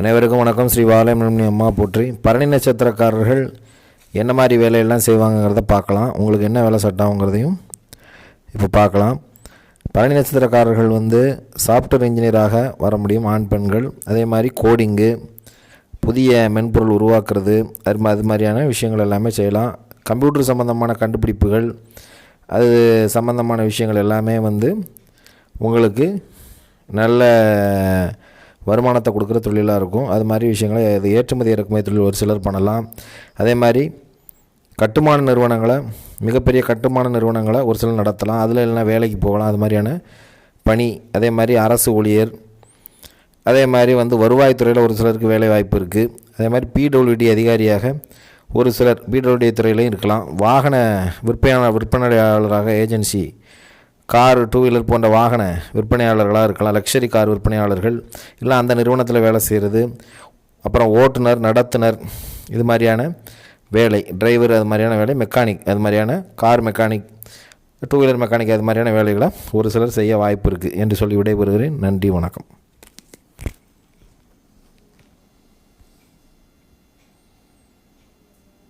அனைவருக்கும் வணக்கம். ஸ்ரீ பாலமணி அம்மா போற்றி. பரணி நட்சத்திரக்காரர்கள் என்ன மாதிரி வேலையெல்லாம் செய்வாங்கங்கிறத பார்க்கலாம். உங்களுக்கு என்ன வேலை செட் ஆகுங்கிறதையும் இப்போ பார்க்கலாம். பரணி நட்சத்திரக்காரர்கள் வந்து சாஃப்ட்வேர் இன்ஜினியராக வர முடியும். ஆண் பெண்கள். அதே மாதிரி கோடிங்கு புதிய மென்பொருள் உருவாக்குறது அது அது மாதிரியான விஷயங்கள் எல்லாமே செய்யலாம். கம்ப்யூட்டர் சம்மந்தமான கண்டுபிடிப்புகள் அது சம்மந்தமான விஷயங்கள் எல்லாமே வந்து உங்களுக்கு நல்ல வருமானத்தை கொடுக்குற தொழிலாக இருக்கும். அது மாதிரி விஷயங்களை அது ஏற்றுமதி இறக்குமதி தொழில் ஒரு சிலர் பண்ணலாம். அதே மாதிரி கட்டுமான நிறுவனங்களை மிகப்பெரிய கட்டுமான நிறுவனங்களை ஒரு சிலர் நடத்தலாம். அதில் இல்லைனா வேலைக்கு போகலாம். அது மாதிரியான பணி அதே மாதிரி அரசு ஊழியர் அதே மாதிரி வந்து வருவாய்த்துறையில் ஒரு சிலருக்கு வேலை வாய்ப்பு இருக்குது அதே மாதிரி பிடபிள்யூடி அதிகாரியாக ஒரு சிலர் பிடபிள்யூடி துறையிலையும் இருக்கலாம். வாகன விற்பனை விற்பனையாளராக ஏஜென்சி கார் டூ வீலர் போன்ற வாகன விற்பனையாளர்களாக இருக்கலாம் லக்ஸரி கார் விற்பனையாளர்கள். இல்லை அந்த நிறுவனத்தில் வேலை செய்கிறது அப்புறம் ஓட்டுநர் நடத்துனர் இது மாதிரியான வேலை டிரைவர் அது மாதிரியான வேலை மெக்கானிக் அது மாதிரியான car mechanic two wheeler mechanic அது மாதிரியான வேலைகளை ஒரு சிலர் செய்ய வாய்ப்பு இருக்குது என்று சொல்லி விடைபெறுகிறேன். நன்றி வணக்கம்.